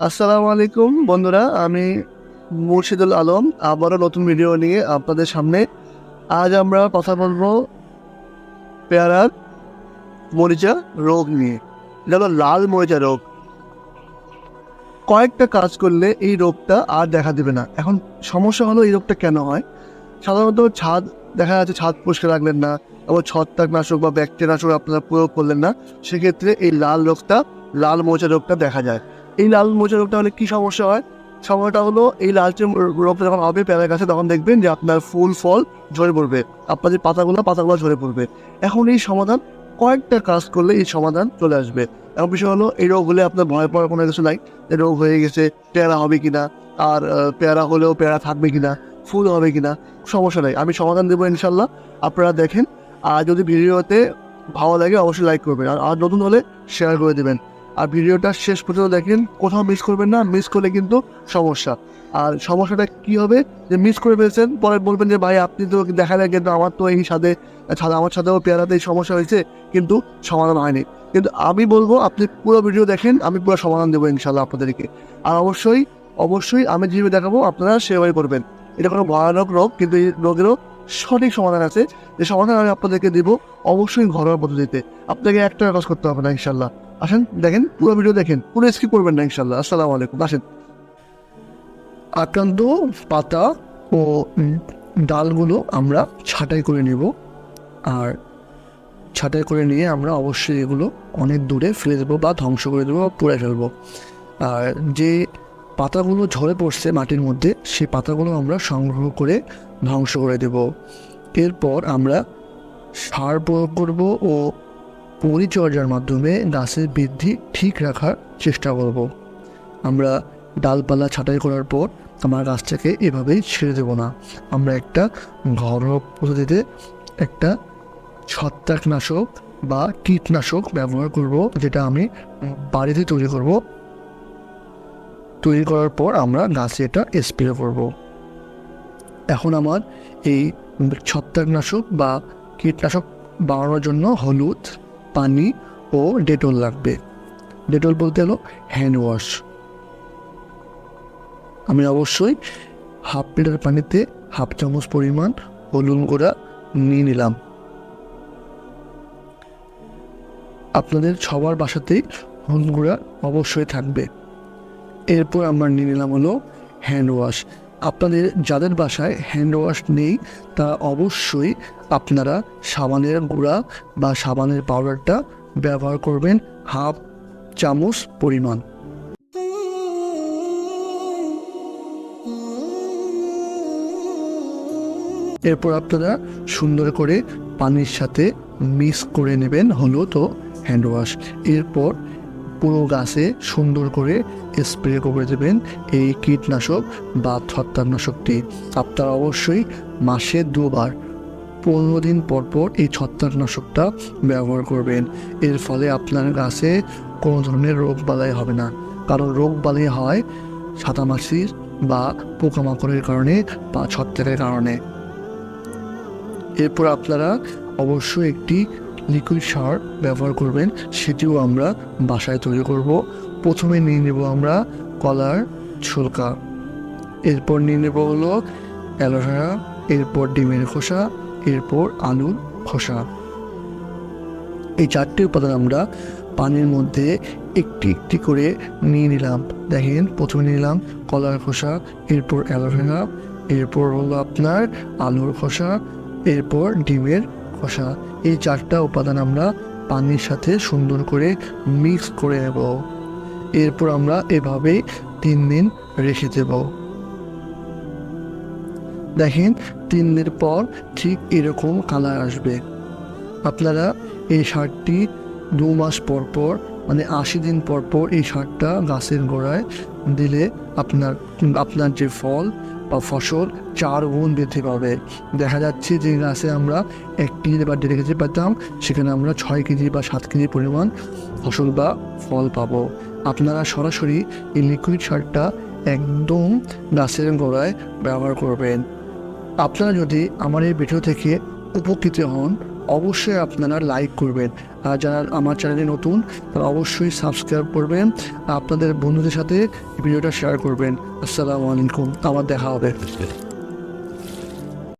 আসসালামু আলাইকুম, বন্ধুরা। আমি মুর্শিদুল আলম, আবারও নতুন ভিডিও নিয়ে আপনাদের সামনে। আজ আমরা কথা বলব পেয়ারার মরিচা রোগ নিয়ে। এটা হলো লাল মরিচা রোগ। কয়েকটা কাজ করলে এই রোগটা আর দেখা দেবে না। এখন সমস্যা হলো এই রোগটা কেন হয়? সাধারণত ছাদ, দেখা যাচ্ছে ছাদ পরিষ্কার রাখলেন না, আবার ছত্রাকনাশক বা ব্যাকটেরিয়ানাশক আপনারা প্রয়োগ করলেন না, সেক্ষেত্রে এই লাল রোগটা, লাল মরিচা রোগটা দেখা যায়। এই লাল মোচা রোগটা হলে কি সমস্যা হয়? সময়টা হলো এই লালচে রোগটা যখন হবে পেয়ারের কাছে তখন দেখবেন যে আপনার ফুল ফল ঝরে পড়বে। আপনার যে পাতাগুলো পাতাগুলো ঝরে পড়বে। এখন এই সমাধান কয়েকটা কাজ করলে এই সমাধান চলে আসবে। এখন বিষয় হলো এই রোগ হলে আপনার ভয় পাওয়ার কোনো কিছু নাই। এই রোগ হয়ে গেছে পেয়ারা হবে কিনা আর আহ, পেয়ারা হলেও পেয়ারা থাকবে কিনা ফুল হবে কিনা সমস্যা নেই। আমি সমাধান দেবো ইনশাল্লাহ আপনারা দেখেন। আর যদি ভিডিওতে ভালো লাগে অবশ্যই লাইক করবেন। আর আর নতুন হলে শেয়ার করে দেবেন। আর ভিডিওটা শেষ পর্যন্ত দেখেন, কোথাও মিস করবেন না মিস করলে কিন্তু সমস্যা। আর সমস্যাটা কি হবে? যে মিস করে ফেলছেন, পরে বলবেন যে, ভাই, আপনি তো দেখালেন কিন্তু আমার তো এই সাথে ছাদে আমার সাথেও পেয়ারাতে এই সমস্যা হয়েছে, কিন্তু সমাধান হয়নি। কিন্তু আমি বলব, আপনি পুরো ভিডিও দেখেন, আমি পুরো সমাধান দেবো ইনশাল্লাহ আপনাদেরকে। আর অবশ্যই অবশ্যই আমি যেভাবে দেখাবো, আপনারা সেভাবে করবেন। এটা কোনো ভয়ানক রোগ, কিন্তু এই রোগেরও সঠিক সমাধান আছে। যে সমাধান আমি আপনাদেরকে দিব, অবশ্যই ঘরোয়া পদ্ধতিতে। আপনাকে একটা কাজ করতে হবে না ইনশাল্লাহ আসেন, দেখেন, পুরো ভিডিও দেখেন। পুরো স্কিপ করবেন না ইনশাল্লাহ আসসালামু আলাইকুম, আসেন। আক্রান্ত পাতা ও ডালগুলো আমরা ছাঁটাই করে নেব। আর ছাঁটাই করে নিয়ে আমরা অবশ্যই এগুলো অনেক দূরে ফেলে দেবো বা ধ্বংস করে দেবো বা পুড়ে ফেলব। আর যে পাতাগুলো ঝরে পড়ছে মাটির মধ্যে, সেই পাতাগুলো আমরা সংগ্রহ করে ধ্বংস করে দেব। এরপর আমরা সার প্রয়োগ করব ও পরিচর্যার মাধ্যমে গাছের বৃদ্ধি ঠিক রাখার চেষ্টা করব। আমরা ডালপালা ছাঁটাই করার পর আমার গাছটাকে এভাবেই ছেড়ে দেব না। আমরা একটা ঘরোয়া পদ্ধতিতে একটা ছত্রাকনাশক বা কীটনাশক ব্যবহার করব, যেটা আমি বাড়িতে তৈরি করব। তৈরি করার পর আমরা গাছে এটা স্প্রে করব। এখন আমার এই ছত্রাকনাশক বা কীটনাশক বানানোর জন্য হলুদ পানি ও ডেটল লাগবে। ডেটল বলতে হলো হ্যান্ড ওয়াশ। আমি অবশ্যই হাফ লিটার পানিতে হাফ চামচ পরিমাণ হলুদ গুঁড়া নিয়ে নিলাম। আপনাদের সবার বাসাতেই হলুদ গুঁড়া অবশ্যই থাকবে। এরপর আমরা নিয়ে নিলাম হলো হ্যান্ড ওয়াশ। আপনাদের যাদের বাসায় হ্যান্ড ওয়াশ নেই, তা অবশ্যই আপনারা সাবানের গুঁড়া বা সাবানের পাউডারটা ব্যবহার করবেন হাফ চামচ পরিমাণ। এরপর আপনারা সুন্দর করে পানির সাথে মিক্স করে নেবেন হলুদ ও হ্যান্ড ওয়াশ এরপর পুরো গাছে সুন্দর করে স্প্রে করে দেবেন এই কীটনাশক বা ছত্রাকনাশকটি। আপনারা অবশ্যই মাসে দুবার, পনেরো দিন পর পর এই ছত্রাকনাশকটা ব্যবহার করবেন। এর ফলে আপনার গাছে কোনো ধরনের রোগ বালাই হবে না। কারণ রোগ বালাই হয় সাদামাছির বা পোকামাকড়ের কারণে বা ছত্রাকের কারণে। এরপর আপনারা অবশ্যই একটি লিকুইড সার ব্যবহার করবেন, সেটিও আমরা বাসায় তৈরি করব। প্রথমে নিয়ে নেব আমরা কলার ছোলকা। এরপর নিয়ে নেব হলো অ্যালোভেরা, এরপর ডিমের খোসা, এরপর আলুর খোসা। এই চারটি উপাদান আমরা পানির মধ্যে একটি একটি করে নিয়ে নিলাম। দেখেন, প্রথমে নিলাম কলার খোসা, এরপর অ্যালোভেরা, এরপর হলো আপনার আলুর খোসা, এরপর ডিমের খোসা এই চারটা উপাদান আমরা পানির সাথে সুন্দর করে মিক্স করে নেব। এরপর আমরা এভাবেই তিন দিন রেখে দেব। দেখেন, তিন দিন পর ঠিক এরকম কালার আসবে। আপনারা এই সারটি দু মাস পর পর মানে আশি দিন পর পর এই সারটা গাছের গোড়ায় দিলে আপনার আপনার যে ফল ফসল চার গুণ বৃদ্ধি পাবে। দেখা যাচ্ছে যে গাছে আমরা এক কেজি বা দেড় কেজি পেতাম সেখানে আমরা ছয় কেজি বা সাত কেজি পরিমাণ ফসল বা ফল পাবো। আপনারা সরাসরি এই লিকুইড সারটা একদম গাছের গোড়ায় ব্যবহার করবেন। আপনারা যদি আমার এই ভিডিও থেকে উপকৃত হন অবশ্যই আপনারা লাইক করবেন। আর যারা আমার চ্যানেলে নতুন, তারা অবশ্যই সাবস্ক্রাইব করবেন। আপনাদের বন্ধুদের সাথে ভিডিওটা শেয়ার করবেন। আসসালামু আলাইকুম। আবার দেখা হবে।